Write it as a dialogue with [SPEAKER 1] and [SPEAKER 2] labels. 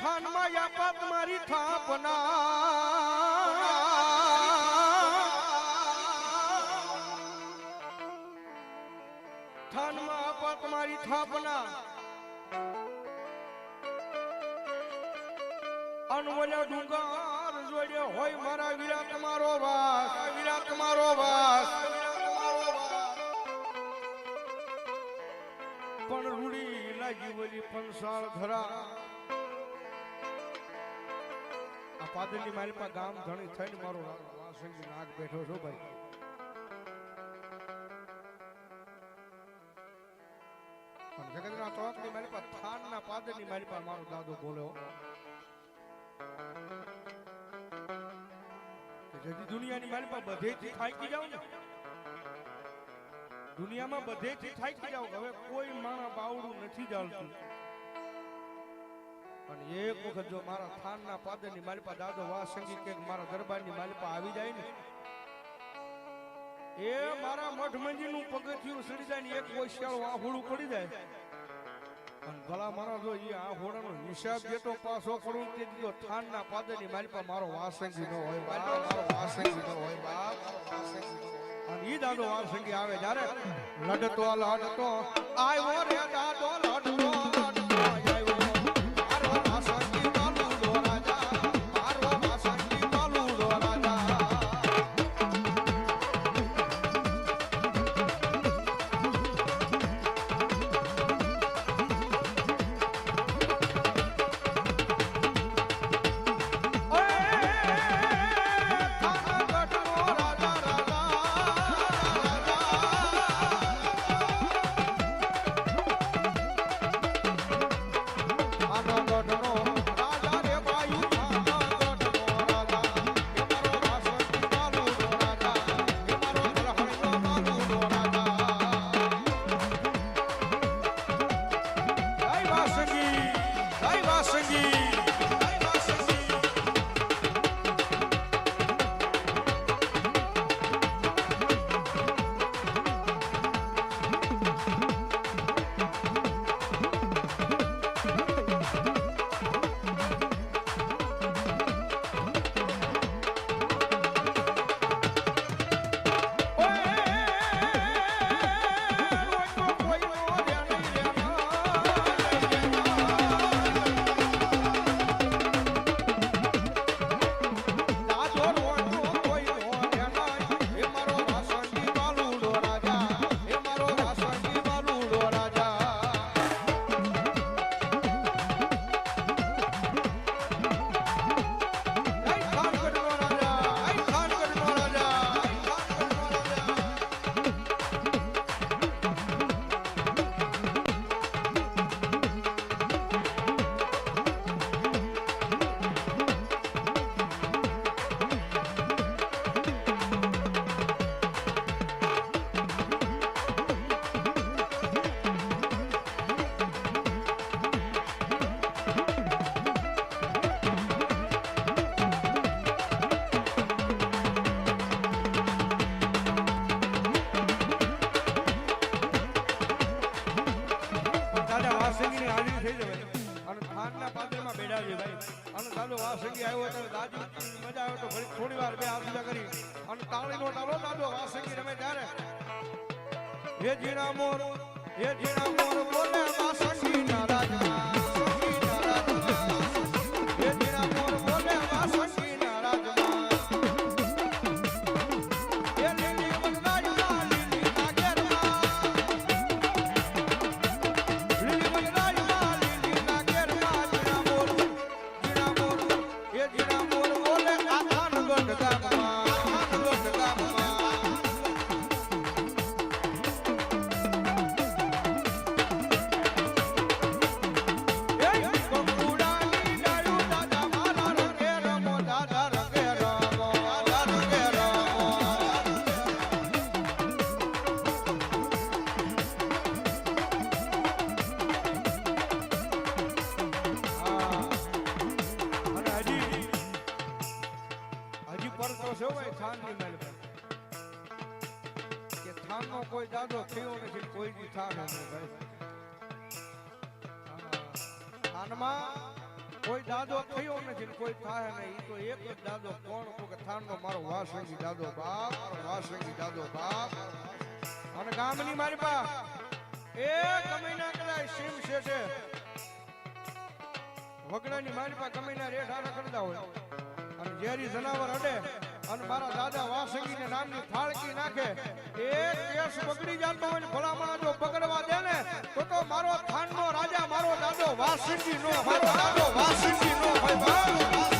[SPEAKER 1] થાનમાં યાપાત મારી થાપના. થાનમાં આપાત મારી થાપના. અનવલ્યા ડુંગર જોડે હોય મારા વીરા તમારો વાસ વીરા તમારો વાસ. પણ રૂડી લાગી વળી પંસાળ ધરા. પાદરની મારી ગામ ધણી થઈને મારો વાસંગી નાગ બેઠો છો ભાઈ. પણ જગતના ચોકની મારી પાસે થાનના પાદરની મારી પાસે મારો દાદો બોલ્યો. જેથી દુનિયાની મારી પાસે બધેથી થાકી જાવ ને. દુનિયામાં બધેથી થાકી જાવ હવે કોઈ માણા બાવડું નથી ચાલતું પણ એક વખત જો મારા થાનના પાદરની મારી પાસે દાદો વાસંગી કે મારા દરબારની મારી પાસે આવી જાય ને, એ મારા મઠ મંજીનું પગથિયું સડી જાય ને એક ઓશિયાળું આહોડું પડી જાય. અને ભલા મારા જો એ આ હોડાનો હિસાબ જેટલો પાછો કરું તે દીધો થાનના પાદરની મારી પાસે મારો વાસંગી ન હોય મારો વાસંગી નો હોય બાપ. અને ઈ દાદો વાસંગી આવે, જ્યારે લડતો લડતો આવ્યો રે દાદો લડતો. વાસંગીની હાજરી થઈ જવાય અને થાનના પાદરમાં બેડા છે ભાઈ. અને દાદો વાસંગી આવ્યો ત્યારે દાદી મજા આવે તો ઘડી થોડી વાર બે આરતી કરી. અને તાળીનો ટાળો દાદો, વાસંગી રમે ત્યારે. હે જીણા મોર, હે જીણા મોર, બોલે વાસંગી ના રાજા. કોઈ દાદો થયો નથી, કોઈ દી થાન નથી ભાઈ. કોઈ દાદો થયો નથી કોઈ થાય નહીં. તો એક જ દાદો કોણ કે થાનનો મારો વાસંગી દાદો બાપ વાસંગી દાદો બાપ. અને ગામની મારી પા એક મહિના કદાચ સીમ શેઠે વગડાની મારી પા ગમીના રેઠ આડા કરતા હોય. અને ઝેરી જનાવર અડે. અને મારા દાદા વાસંગીને નામની થાળકી નાખે. એક કેસ બગડી જતો હોય ભલામણા જો બગડવા દે ને, તો તો મારો થાનનો રાજા, મારો દાદો વાસંગી નો મારો દાદો વાસંગી નો